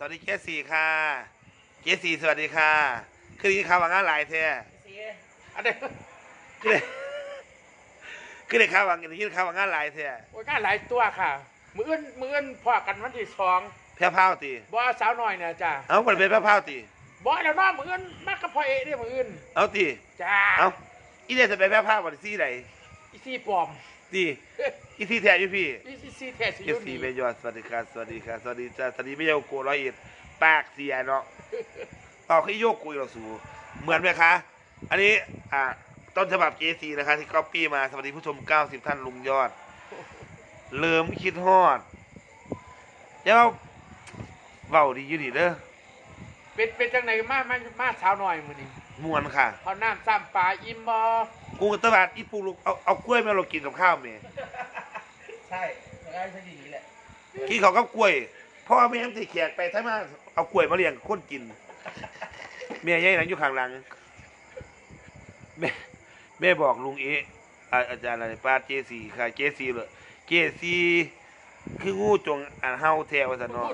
สวัสดีเคสสี่ค่ะ เคสสี่สวัสดีค่ะ คือยินข่าวว่างานหลายแท้อันนี้คือได้คือได้ข่าวว่ายินข่าวว่างานหลายแท้โอ้ยงานหลายตัวค่ะ มืออื่นมืออื่นพอกันวันที่สองแพ้วพราวตีบอสาวหน่อยเนี่ยจ้าเอาคนเป็นแพ้วพราวตีบอแล้วเนาะมืออื่นมากกับพ่อเอะเนี่ยมืออื่นเอาตีจ้าเอาอีเดียจะเป็นแพ้วพราววันที่ไหนอีซี่ปลอม ตีอีที่แท้อยู่พี่อีซี่ซี่แท้สิเคอสยู่สี่นี่เมยอดสวัสดีค่ะสวัสดีค่ะสวัสดีจ้าสวัสดีไม่ยาโกร้อยเอ็ดปากเสียเนาะออกให้โยกกุยเราสูเหมือนไหมคะ อันนี้อ่าต้นฉบับเจซีนะคะที่ก๊อปปี้มาสวัสดีผู้ชม 90 ท่านลุงยอดเริ่มคิดฮอดเดี๋ยวเบาดีอยู่นี่เด้อเป็นเป็นจังไหนมามามาสาวหน่อยมือนี้มวนค่ะเขาน้ำซ้ำปลาอิ่มบอ กูกับตะบาดอีปูลูกเอาเอากล้วยมาเรากินกับข้าวเมย์ใช่มันก็ใช่อย่างนี้แหละกินเขาวกับกล้วยพ่อแม่ที่แขกไปทั้งมาเอากล้วยมาเลี้ยงคนกิน เมียยัยหลังอยู่ข้างหลังแม่แม่บอกลุงเอะอ่าอาจารย์อะไรป้าเจซีค่ะเจซีเลยเจซีคืองูจงอ่านเฮาแทวสันเนาะ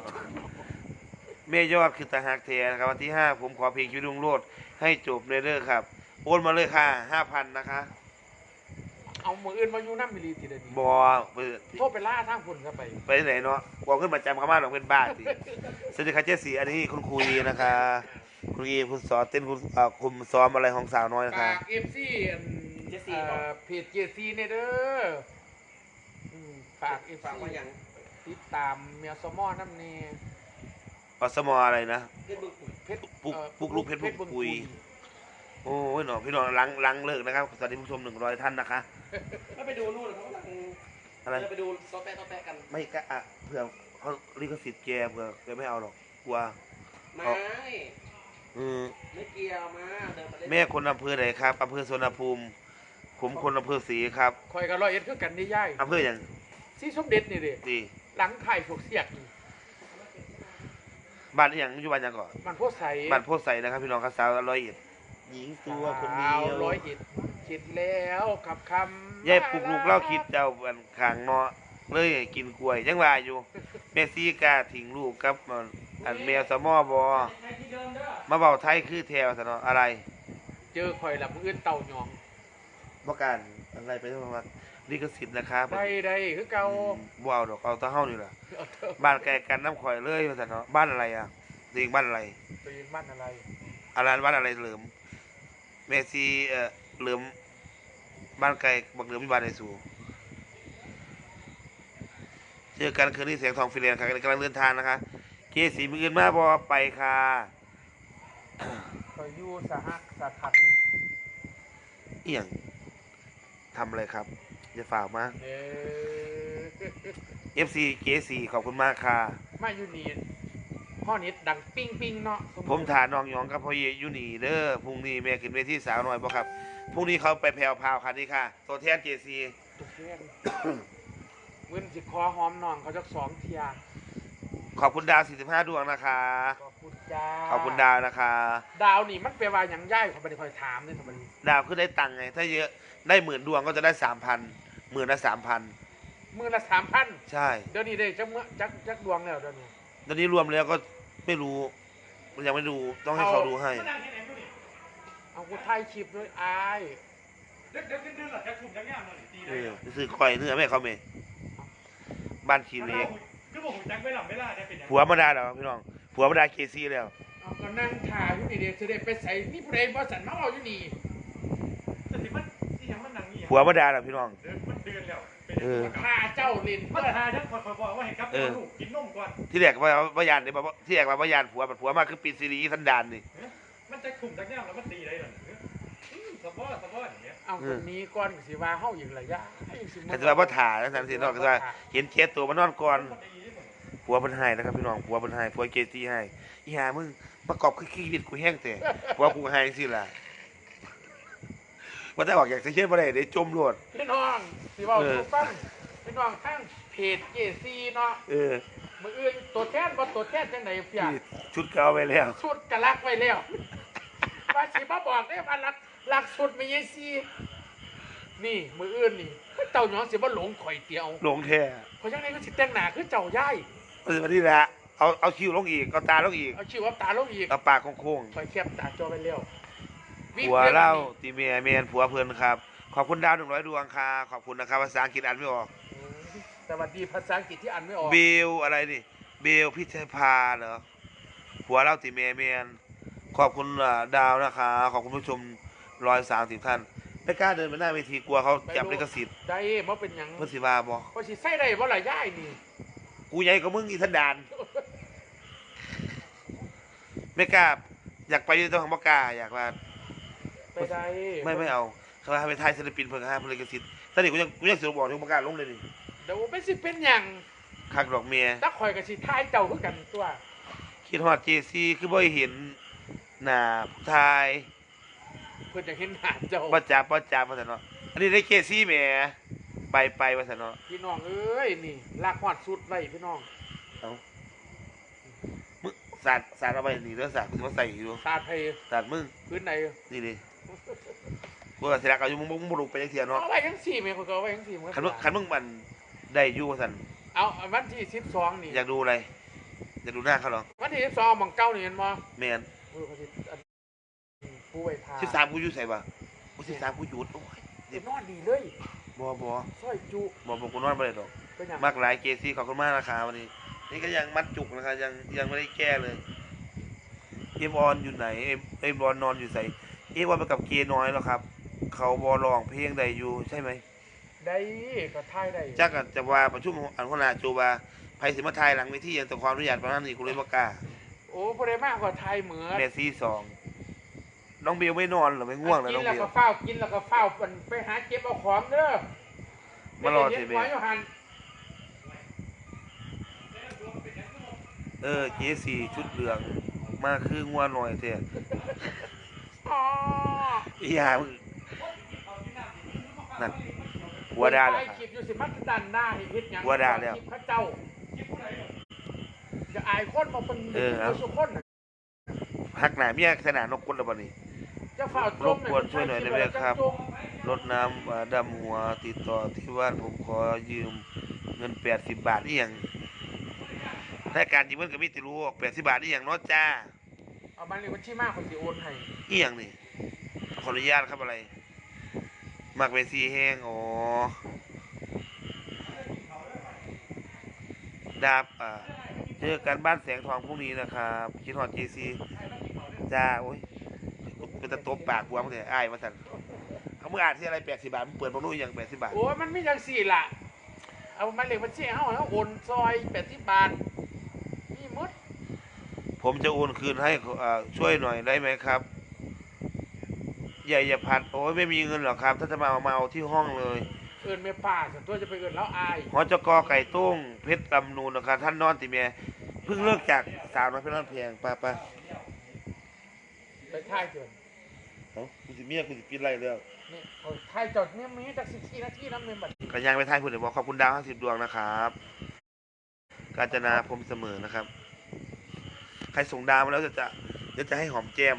แม่ยอดคือตาหักแทนะครับวันที่ห้าผมขอเพลงชีวิตลุงโลดให้จบเลยเด้อครับ โอนมาเลยค่ะห้าพันนะคะเอามืออื่นมาอยู่น้ำมิลลีทีเดียวนี้บอไปโทษไปล่าทางฝุ่นเข้าไปไปไหนเนาะบอกขึ้นมาจำเขามาหรอกเป็นบ้าสิสวัสดีครับเจสีอันนี้คุณครูยีนะคะคุณยีคุณสอนเต้นคุณเอ่อคุณซ้อมอะไรของสาวน้อยนะคะฝากเอฟซีเพจเจซีเนี่ยเด้ออืมฝากเอฟฝากซีว่าอย่างติดตามเมียสมอน้ำเนีอสมออะไรนะเพื่อนบึงปุ๋ยเพชรปุ๊กเอ่อปุ๊กลูกเพชรบึงปุย โอ้ยหนอพี่น้องลังลังเลิกนะครับสวัสดีผู้ชมหนึ่งร้อยท่านนะคะ ไม่ไปดูนู่นเขากำลังอะไรจะไปดูโต๊ะแปะโต๊ะแปะกัน ไม่กะอะเผื่อเขาลิขสิทธิ์แกเผื่อแกไม่เอาหรอกกลัวไม่อืมไม่เกี่ยวมาเดินมาเล่นแม่คนอำเภอไหนครับอำเภอสวนภูมิ ผมคนอำเภอศรีครับคอยกับร้อยเอ็ดคือกันนี่ย่ายอำเภออย่างซีสมเด็จนี่เด้ดีหลังไข่พวกเสียกนี่บ้านอหย่างอยู่บ้านหยังก่อนมันโพดใสบ้านโพธิ์ใสนะครับพี่น้องครับสาวร้อยเอ็ด หญิงตัวคนเดีสายวร้อยเอ็ดคิดแล้วขับคำยายปลุกลูกเล่าคิดเจ้าอันขางเนาะเลยให้กินกล้วยยังว่าอยู่แม่ซีกาทิ้งลูกกับอันแมวสมอบอมาเบาไทยคือแถวสนออะไร เจอคอยละมืออื่นเต่าหยองบ่การอะไรไปทั้งวันลิขสิทธิ์นะครับได้ได้คือเก่าบ่เอาดอกเอาแตะเฮานี่ล่ะเอาเถอะบ้านไกลกันน้ำข่อยเลยว่าซั่นเนาะบ้านอะไรอะตัวเองบ้านอะไรตัวเองบ้านอะไรอะไรบ้านอะไรเหลิม เมซีเอ่อเหลิมบ้านไกลบักเหลิมมีบ้านในสูเจอกันคืนนี้เสียงทองฟิเลนค่ะกำลังเดินทางนะคะเกสีมืออื่นมาบอไปค่ะคอยอยู่สหสาขันเอียงทำอะไรครับอย่าฝากมาเด้อ FC เกสีขอบคุณมากค่ะ มาอยู่นี่ พ่อนิดดังปิ้งปิ้งเนาะผมถามน้องหยองกับพ่อเยอยู่นี่เด้อพรุ่งนี้แม่ขึ้นเวทีสาวหน่อยบ่ครับพรุ่งนี้เขาไปแพรวพราวค่ะนี่ค่ะตัวแทนเจซีตุกเทียนมือนสิคอหอมน้องเขาจักสองเทียขอบคุณดาว 45 ดวงนะคะ ขอบคุณจ้าขอบคุณดาวนะคะ ดาวนี่มันแปลว่าหยังย่ายเขาไม่ได้คอยถามเนี่ยทำไมดาวคือได้ตังค์ไง ถ้าเยอะได้หมื่นดวงก็จะได้สามพันหมื่นละสามพันมือละสามพันใช่ เดี๋ยวนี้ได้จักเมื่อจักจักดวงแล้วเดี๋ยวนี้ตอนนี้รวมแล้วก็ ไม่รู้ยังไม่ดูต้องให้เขาดูให้เอากูถ่ายคลิปด้วยอายเออซื้อคอยเนื้อแม่เขาเมย์บ้านขีเหล็กคือบอกผมจักไม่หลับไม่ล่าได้เป็นยังผัวมาดาเหรอพี่น้องผัวมาดาเคซี่แล้ว เอาก็นั่งถ่ายอยู่นี่เดี๋ยวจะได้ไปใส่นี่เพลงบอสันมาเอาอยู่นี่แต่ที่มันที่ยังมันนั่งนี่ผัวมาดาเหรอพี่น้อง เดินมันเดินแล้ว เป็นเออพาเจ้าเล่นมันเพื่อทาจังคอยบอกว่าเห็นครับลูกกินนมก่อน ที่แรกว่าว่ายานเนี่ยบอกว่าที่แรกว่าว่ายานผัวบัดผัวมาคือปีซีรีส์สันดานนี่ มันจะขุ่มจักแนวแล้วมันตีอะไรหรอสะบ้อสะบ้ออย่างเงี้ยเอาคนนี้ก่อนก็สิว่าเฮาอย่างไรยะให้สิเขาจะว่าพ่ถ่าแล้วสันสินอกก็ว่าเห็นเคสตัวมานอนก่อนผัวเพิ่นให้นะครับพี่น้องผัวเพิ่นให้ผัวเกซี่ให้อีหามึงประกอบคือชีวิตกูแห้งแต่ผัวกูให้สิล่ะ ว่าแต่ออกอยากจะเชื่อบ่ได้เดี๋ยวจมโลดพี่น้องสิเว้าเออสู่ฟังพี่น้องทั้งเพจเจซีเนาะเออมืออื่นตัวแทนบ่ตัวแทนจังไดเพียที่ชุดเก่าไปแล้ว สุดกะลักไว้แล้วว่าสิมาบอกได้ว่ารักรักสุดมีเยซีนี่มืออื่นนี่เจ้าหยองสิบ่หลงข่อยเตียวหลงแท้เพราะจังไดก็สิแต่งหน้าคือเจ้าย่ายเออวันนี้แหละเอาเอาคิ้วลงอีกเอาตาลงอีกเอาชื่อว่าตาลงอีกเอาปากโค้งคอยแคบตาจอไปเร็วๆ ผัวเล่าตีเมียเมียนผัวเพื่อนครับ ขอบคุณดาวหนึ่งร้อยดวงค่ะขอบคุณนะครับภาษาอังกฤษอ่านไม่ออกสวัสดีภาษาอังกฤษที่อ่านไม่ออกเบลอะไรนี่เบลพิชพาเหรอผัวเล่าตีเมียเมียนขอบคุณอ่าดาวนะคะขอบคุณผู้ชมร้อยสามสิบท่านไม่กล้าเดินไปหน้าเวทีกลัวเขาจับลิขสิทธิ์ได้มาเป็นหยังเพื่อนสิว่าบอว่าสิใส่ได้บ่ล่ะย่ายนี่กูใหญ่กว่ามึงอีทันดานไม่กล้าอยากไปอยู่แต้องบ่กล้าอยากว่า ไปได้ไม่ไม่เอาเขาให้ไปทายศิลปินเพิ่งห้าเพลงกสิทธิ์ตอนนี้กูยังกูยังเสียบอกที่บ่กล้าลงเลยนี่เดี๋ยวไม่สิเป็นหยังคักดอกเมียถ้าคอยกับสิทายเจ้าคือกันตัวคิดฮอดเจซีคือบ่เห็นหน้าผู้ชายเพื่อนจะเห็นหน้าเจ้าบ่จับบ่จับว่าซั่นเนาะอันนี้ได้เจซีแหมไปไปว่าซั่นเนาะพี่น้องเอ้ยนี่ลากหอดสุดไว้พี่น้องมึงสาดสาดเอาไปนี่เด้อสาดกูสิมาใส่อยู่ตาไทยสาดมึงพื้นไหนนี่ดิ กูก็สิรักเอาอยู่มึงมึงบ่รู้ไปจังซี่เนาะเอาไว้ทั้งสี่เมย์คนก็เอาไว้ทั้งสี่เมย์คันมึงคันมึงมันได้อยู่ว่าซั่นเอาวันที่สิบสองนี่อยากดูอะไรอยากดูหน้าเขาเหรอวันที่สิบสองมองเก้านี่เห็นบ่แมนเออเขาสิอันผู้ไว้ทาสิบสามกูอยู่ใส่ปะกูสิบสามกูหยุดโอ้ยเดี๋ยวนอนดีเลยบอบอซอยจุบอบอกูนอนไปเลยหรอก เป็นหยังมากหลายเกซี่ขอบคุณมากนะครับวันนี้ นี่ก็ยังมัดจุกนะครับยังยังไม่ได้แก้เลยเอ็มออนอยู่ไหนเอ็มเอ็มออนนอนอยู่ใส่เอ็มออนไปกับเกน้อยแล้วครับ เขาบอลองเพลงใดอยู่ใช่ไหมได้ก็ทายได้จักอะจะว่าประชุมอันพนาจูว่าไพสิมาทายหลังเวทียังแต่ความอนุญาตประมาณนี้กูเลยบ่กล้าโอ้พอได้มากกว่าทายเหมือนเมสซี่สองน้องเบลไม่นอนเหรอไม่ง่วงเหรอกิน้องแล้วเบลก็เฝ้ากินแล้วก็เฝ้าไปไปหาเก็บเอาของเด้อมารอเดี๋สิยวเบเบลลอยู่หันเออเจสี่ชุดเหลืองมาคืองัวหน่อยเถอะอ๋ออีหามึง นั่นหัวดาเลเลยยคลิปอยู่สิพัฒดันหน้าให้เฮ็ดหยังหัวด่าแล้วคลิปพระเจ้าจะอายคนมาเป็นเออเอา สุคนน่ะหักหนาเมียขนาดนกกลระบานี้ จะฝ่าจมรบกวนช่วยหน่อยได้ไหมครับจะจมรดน้ำอ่าดำหัวติดต่อที่บ้านผมขอยืมเงินแปดสิบบาทนี่ยังรายการยืมเงินก็มีติรู้แปดสิบบาทนี่ยังเนาะจ้าเอามาเลยบัญชีมากคนสิโอนให้นี่ยังนี่ขออนุญาตครับอะไร มักเวซีแห้งอ๋อดาบอ่าเจอกันบ้านแสงทองพรุ่งนี้นะครับคิดฮอดเจซีจ้าโอ้ยกูจะตบปากกูเอาแต่อ้ายมาสั่นเขามึงอ่านที่อะไรแปดสิบบาทมึงเปิดบางนู่นยังแปดสิบบาทโอ้ยมันไม่จังสี่ล่ะเอามาเลยบัญชีเฮาแล้วโอนซอยแปดสิบบาทนี่หมดผมจะโอนคืนให้อ่าช่วยหน่อยได้ไหมครับ อย่าอย่าพัดโอ้ยไม่มีเงินหรอกครับ ถ้าจะมาเอามาเอาที่ห้องเลย เอินไม่ป้าส่วนตัวจะไปเอินแล้วอายหอจกไก่ต้งเพชรลำนูนนะครับท่านนอนติเมียเพิ่งเลิกจากสาวน้อยเพชรนอนเพียงป้าป้าไปท่ายเกินเอ้ากูสิเมียกูสิปิดไรแล้วนี่เอาท่ายจอดเนี่ยมีจากสิบสี่นาทีน้ำเมมบัตรกระยางไปท้ายคุณเดี๋ยวบอกขอบคุณดาวห้าสิบดวงนะครับ กาญจนาพรหมเสมอนะครับ ใครส่งดาวมาแล้วจะจะเดี๋ยวจะให้หอมแก้ม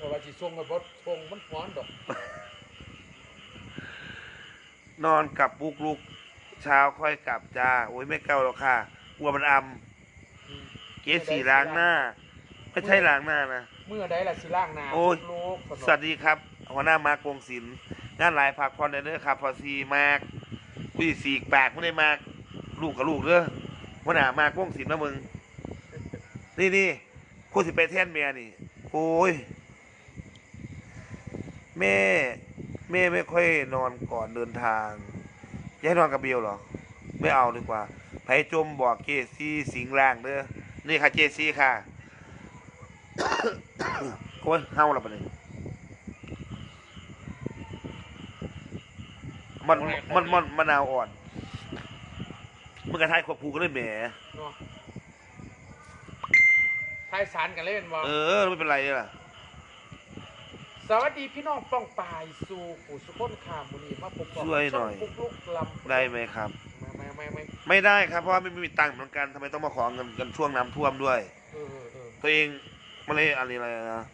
ผมก็ว่าสิส่งมาบดส่งมันฟ้อนดอกนอนกับบุกลุกเช้าค่อยกลับจ้าโอ้ยไม่เก่าหรอกค่ะกลัวมันอำเกสสีล้างหน้า ไม่ใช่ล้างหน้านะ เมื่อใดล่ะสิล่างนาโอ้ย ลูกสนสวัสดีครับ หัวหน้ามากวงศิลป์งานหลายพักพรเด้อครับพอซีมากกูสิสีกปากไม่ได้มาก ลูกกับลูกเด้อหัวหน้ามากวงศิลป์นะมึง นี่นี่กูสิไปแท่นเมียนี่ โอ้ย แม่ แม่ไม่ค่อยนอนก่อนเดินทางอยากให้นอนกับเบลเหรอ ไม่เอาดีกว่าไผจมบอกเจซี่สิงร่างเด้อนี่ค่ะเจซี่ค่ะโอ้ยเฮาและปะเนี่ยมันมันมันมะนาวอ่อนมันกระทายควบคู่กันเลยแหมเนาะทายสารกันเล่นบ่เออ ไม่เป็นไรล่ะ สวัสดีพี่น้องป้องปายสู่ผู้สุคนขามบุรีมาพบกับช่วยหน่อย ช่งปุ๊กลุกลำได้ไหมครับ ไม่ไม่ไม่ไม่ไม่ได้ครับเพราะว่าไม่มีตังค์เหมือนกันทำไมต้องมาขอเงินกันช่วงน้ำท่วมด้วย เออเออเออตัวเองไม่ได้อะไรอะไรนะ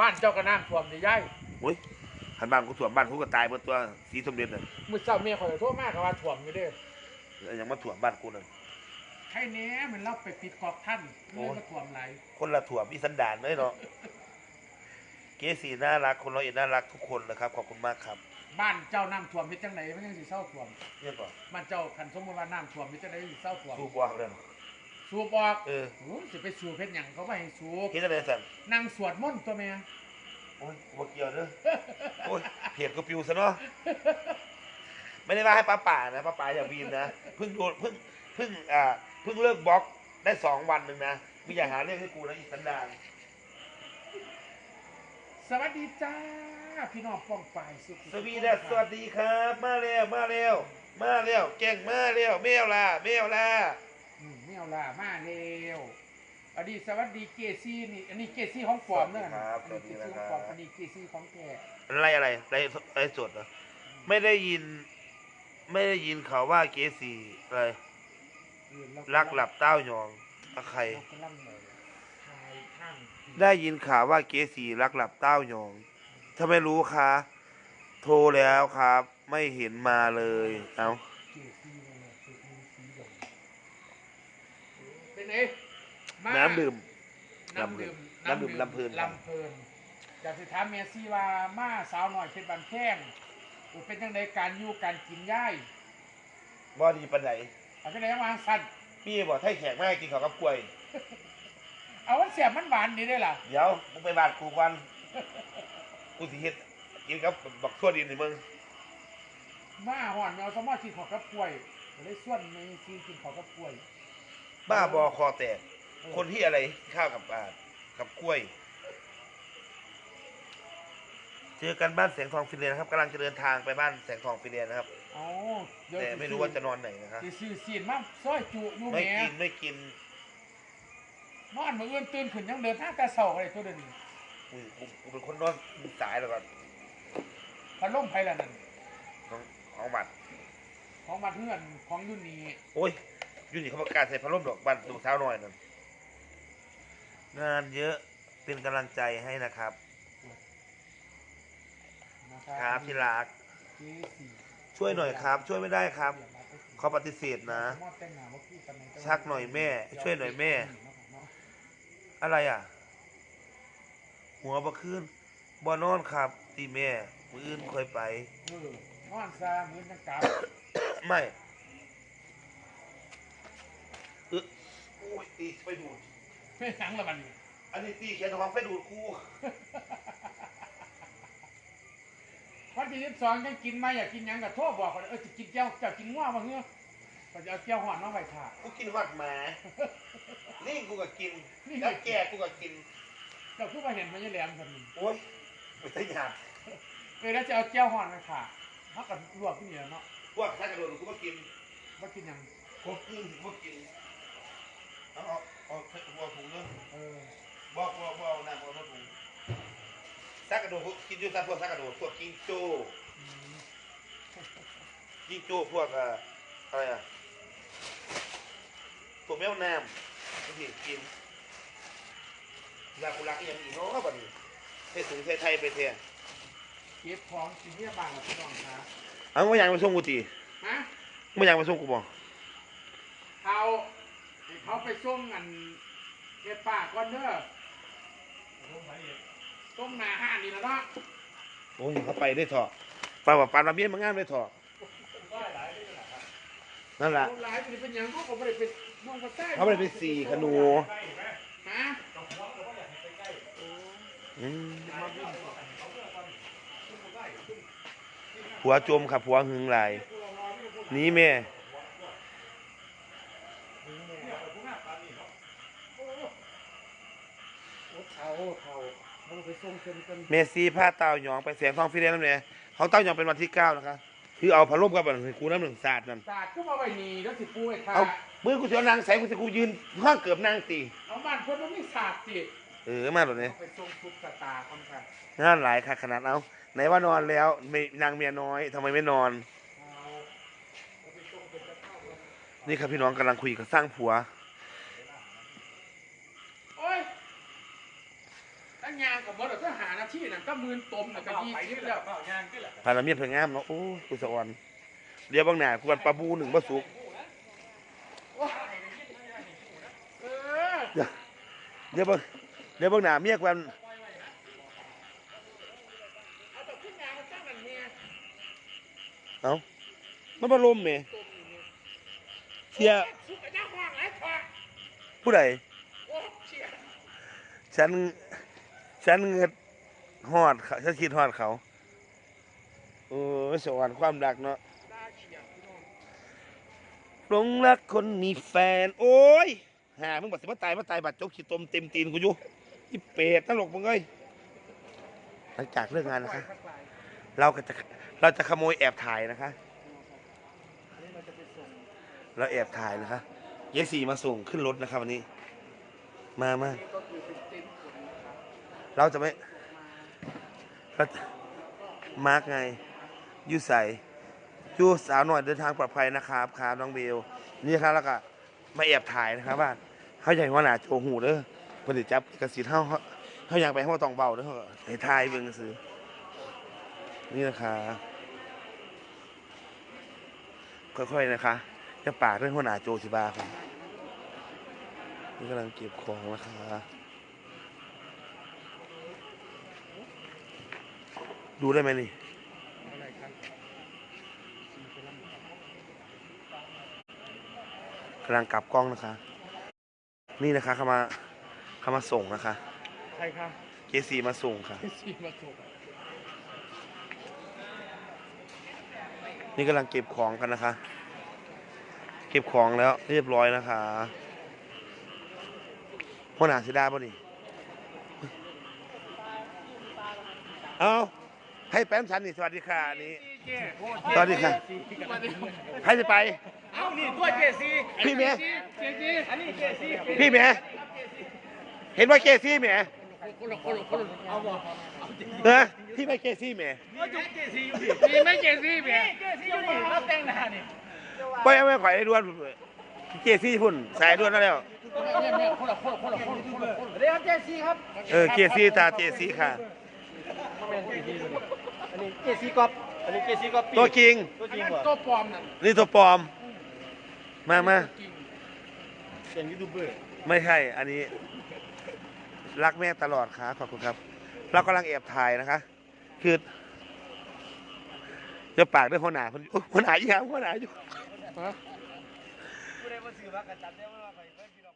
บ้านเจ้าก็น้ำท่วมจะย้ายอุ้ยหันบ้านกูถ่วมบ้านกูก็ตายหมดตัวสีสมเด็จเลยมื้อเช้าเมียข่อยโทรมาก็ว่าท่วมอยู่เด้อยังมาถ่วมบ้านกูเลยใครแหน่เหมือนเราไปปิดกอกท่านเลื่อนมาถ่วมไหลคนละถั่วมีสันดานเลยเนาะ เกสีน่ารักคนร้อยเอ็ดน่ารักทุกคนนะครับขอบคุณมากครับบ้านเจ้าน้ำท่วมเป็นจังไหนมันยังสิเศร้าท่วมเนี่ยก่อนบ้านเจ้าคันสมมติว่าน้ำท่วมเป็นจังไหนสิเศร้าท่วมสูบวางเลยเนาะสูบออกเออโอ้ยสิไปสูบเพชรหยังเขาไม่ให้สูบคิดอะไรสั่นนั่งสวดมนต์ตัวแม่โอ้ยบ่เกี่ยวเด้อโอ้ยเพียดก็ปิวซะเนาะไม่ได้ว่าให้ป้าป่านะป้าป่าอย่าวีนนะเพิ่งโดนเพิ่งเพิ่งอ่าเพิ่งเลิกบล็อกได้สองวันหนึ่งนะไม่อย่าหาเรื่องให้กูนะอีสันดาน สวัสดีจ้า พี่น้องป้องปายสุขสวีดัสสวัสดีครับ มาเร็วมาเร็วมาเร็วเก่งมาเร็วเมวล่ะเมวล่ะอืมไม่เอาล่ะมาเร็วอันนี้สวัสดีเกซี่นี่อันนี้เกซี่ของปลอมเนอะอันนี้เกซี่ของปลอมอันนี้เกซี่ของแท้อะไรอะไรอะไรอะไรสดเหรอไม่ได้ยิน ไม่ได้ยินเขาว่าเกสีอะไรเออเรารักหลับเต้ายองอะใครเรากำลังเลยทายข้าง ได้ยินข่าวว่าเกสีรักหลับเต้ายองถ้าไม่รู้คะ โทรแล้วครับ ไม่เห็นมาเลย เอาเกซี่เลยเกซี่สีดำเป็นไงมาน้ำดื่ม น้ำดื่มน้ำดื่มลำเพลิน ลำเพลินจากสิถามเมซี่ว่ามาสาวหน่อยเป็นบันแข้งอุเป็นจังไดการอยู่การกินย่ายบอดีปันไหนเอาจังไดวางสั้นพี่บอกให้แขกไม่ให้กินข้าวกับกล้วย เอาวันเสียบมันหวานดีได้ล่ะเดี๋ยวมึงไปบาดกูกันกูสิเฮ็ดกินกับบักทั่วดินให้มึงมาห่อนแมวสมอกินขอกับกล้วยก็เลยส่วนเมซี่กินขอกับกล้วย บ้าบอคอแตก คนที่อะไรข้าวกับอ่ากับกล้วย เจอกันบ้านแสงทองฟินแลนด์นะครับกำลังจะเดินทางไปบ้านแสงทองฟินแลนด์นะครับอ๋อเดี๋ยวแต่ไม่รู้ว่าจะนอนไหนนะครับ สิซื้อซีนมาซอยจุอยู่แหไม่ม่กินไม่กิน นอนมื้ออื่นตื่นขึ้นยังเดินทางแต่เช้าเลยตัวเดียวนี้กูกูกูเป็นคนนอนสายแล้วก่อนพัดลมไผล่ะนั่นของของบัตรของบัดเฮือนของอยุ่นนี่โอ้ยอยูนี่เขาประกาศใส่พัดลมดอกบัตรดูเช้าหน่อยนั่นงานเยอะเป็นกำลังใจให้นะครับ นะคครัรับที่รักเจสี่ช่วยหน่อยครับ ช่วยไม่ได้ครับเขาปฏิเสธนะ ชักหน่อยแม่ ช่วยหน่อยแม่ อะไรอะ หัวบะขึ้นบ่นอนครับตีแม่ มืออื่นค่อยไป เออนอนซามื้อจังกลับไม่เออโอ้ยตีไปดูดไม่หยังละมันนี่อันนี้ตีเขียนของไปดูดกูวันที่12ยังกินมาอยากกินหยังก็โทรบอกเขาเออสิกินแก้วเจ้ากินงัวบ่เฮือ ก็จะเอาแก้วหอนมาไว้ท่ากูกินหอดหมาลิงกูก็กินลิงก็แล้วแกกูก็กิน เจ้าคือว่าเห็นมันยังแหลมซั่นนี่โอ้ยไม่ได้หยาบเออแล้วจะเอาแก้วหอนมาท่าเฮาก็ลวกนี่แหละเนาะพวกถ้ากระโดดกูก็กินบ่กินหยังกบกินกูก็กินเอาเอาเอาเอาถุงเนาะเออบอกบอกบอกเอาน้ำเอาน้ำถุงซักกระโดดพวกกินอยู่ซักพวกซักกระโดดพวกกินโจอืมกินโจพวกเอ่ออะไรอะ ตัวแมวน้ำไม่เห็นกินลาคุรักยังอีกเนาะบัดนี้ใส่ถุงใส่ไทยไปเถอะเก็บของสิเฮียบ้านล่ะพี่น้องครับเอาไม่อยากไปส่งกูตีฮะไม่อยากไปส่งกูบ่เขาให้เขาไปส่งอันเก็บป่าก่อนเด้อลงไปอีกส่งหน้าห้านนี่แล้วเนาะโอ้ยเขาไปได้เถอะปลาว่าปลาระเบียนมางานได้เถอะได้หลายได้หลายครับนั่นแหละหลายเป็นเป็นหยังเขาก็ไม่ได้เป็น น้องกระแตเขาไปไปสี่ขนูใกล้ไหมฮะกับหัวเราก็อยากให้ไปใกล้อืมมาวิ่งก่อนเขาเพื่อก่อนขึ้นมาได้ขึ้นผัวจมครับผัวหึงหลายหนี้แม่เนี่ยไปพุ่งหน้าปานนี่เนาะโอ้เท่าเท่าเราไปส่งเพิ่นกันเมสซี่ผ้าเต้าหยองไปแสงทองฟิเลนนั่นแหละของเต้าหยองเป็นวันที่เก้านะคะ คือเอาพัดลมกับอันกูน้ำหนึ่งศาสตร์นั่นศาสตร์ก็มาไว้นี่แล้วสิปูไอ้ท่าเอามือกูเสียวนางใส่กูจะกูยืนห้องเกือบนางตีเอาบ้านเพิ่นบ่มีศาสตร์สิเออมาแบบนี้เอาไปส่งทุกสตาร์คำค่ะงานหลายค่ะขนาดเอาไหนว่านอนแล้วไม่นางเมียน้อยทำไมไม่นอน เอาเอาไปส่งเป็นกระเท่าเลยนี่ครับพี่น้องกำลังคุยกับสร้างผัว โอ้ยตั้งยางกับมดก็หาหน้า ที่นั่นก็มืนตมน่ะก็เป้ายี่ไปสิบขึ้นแล้แล้ววเป้ายางขึ้นแล้วพาราเมียเพิ่งงามเนาะโอ้ยกูสะออนเดี๋ยวบางหนากูวันปลาบูหนึ่งบ่สุกโอ้ยเดี๋ยวเบิ่งเดี๋ยวเบิ่งหน้าเมียกวันเอาแต่ขึ้นยางมันตั้งนั่นเนี่ยเอ้ามันบ่ลมแหมเสียสุกกระยาห่วงไรพอผู้ใดโอ้เชี่ยฉันฉันเงิด ฮอดเขาฉันคิดฮอดเขาโอ้ยสวรรค์ความรักเนาะหลงรักคนมีแฟน โอ้ยหามึงบัดสิมาตายมาตายบัดจกขี้ตมเต็มตีนกูอยู่อีเป็ดตลกมึงเอ้ยหลังจากเลิกงานนะคะ เราก็จะเราจะขโมยแอบถ่ายนะคะ เราแอบถ่ายนะคะยายสีมาส่งขึ้นรถนะครับวันนี้ มามาเราจะไม่ เราจะมาร์กไงยูใส่ยูสาวหน่อยเดินทางปลอดภัยนะครับครับน้องเบลนี่ครับแล้วก็มาแอบถ่ายนะครับบ้านเขาใหญ่ว่าหนาโจหูเด้อมันจะจับกระสีเท่าเขาเขาอยากไปเขาต้องเบาเด้อเขาถ่ายเบิ่งซื้อนี่นะคะค่อยๆนะคะจะปากเรื่องหัวหน้าโจสิบาครับนี่กำลังเก็บของนะคะ ดูได้ไหมนี่กำลังกลับกล้องนะคะ นี่นะคะเขามาเขามาส่งนะคะ ใครครับเจซีมาส่งค่ะสีมาส่งนี่กำลังเก็บของกันนะคะ เก็บของแล้วเรียบร้อยนะคะพ่อหนาเสียดายป่ะนี่ เอา ให้แป้มฉันนี่สวัสดีค่ะอันนี้สวัสดีค่ะใครจะไป เอานี่ตัวเจซีพี่เมียเจซีอันนี้เจซีพี่แหม่เห็นว่าเกซี่แหม่คนละคนละคนละเอาบ่เออพี่ไม่เกซี่แหม่มีไหม่เจซีเมียเจซีอยู่นี่รับแต่งหน้านี่ไปเอาไปข่อยได้ด้วนเกซี่พุ่นสายด้วนนั่นแล้วเนี่ยเนี่ยคนละคนละคนละคนละคนละคนละเดี๋ยวครับเจซีครับ เออเกซี่ตาเกซี่ค่ะ อันนี้เจซีกอบอันนี้เจซีกอบตัวจริง ตัวจริงอันวะนั้นตัวปลอมนั่นนี่ตัวปลอม มามาจริงเป็นยูทูบเบอร์ไม่ใช่ อันนี้ รักแม่ตลอดค่ะขอบคุณครับ เรากำลังแอบถ่ายนะคะ คือจะปากด้วยหัวหน้าคนโอ๊ยหัวหน้าอีกครับหัวหน้าอยู่ผู้ใดมาซื้อมากันจำได้ว่าไปเพื่อนพี่น้องไป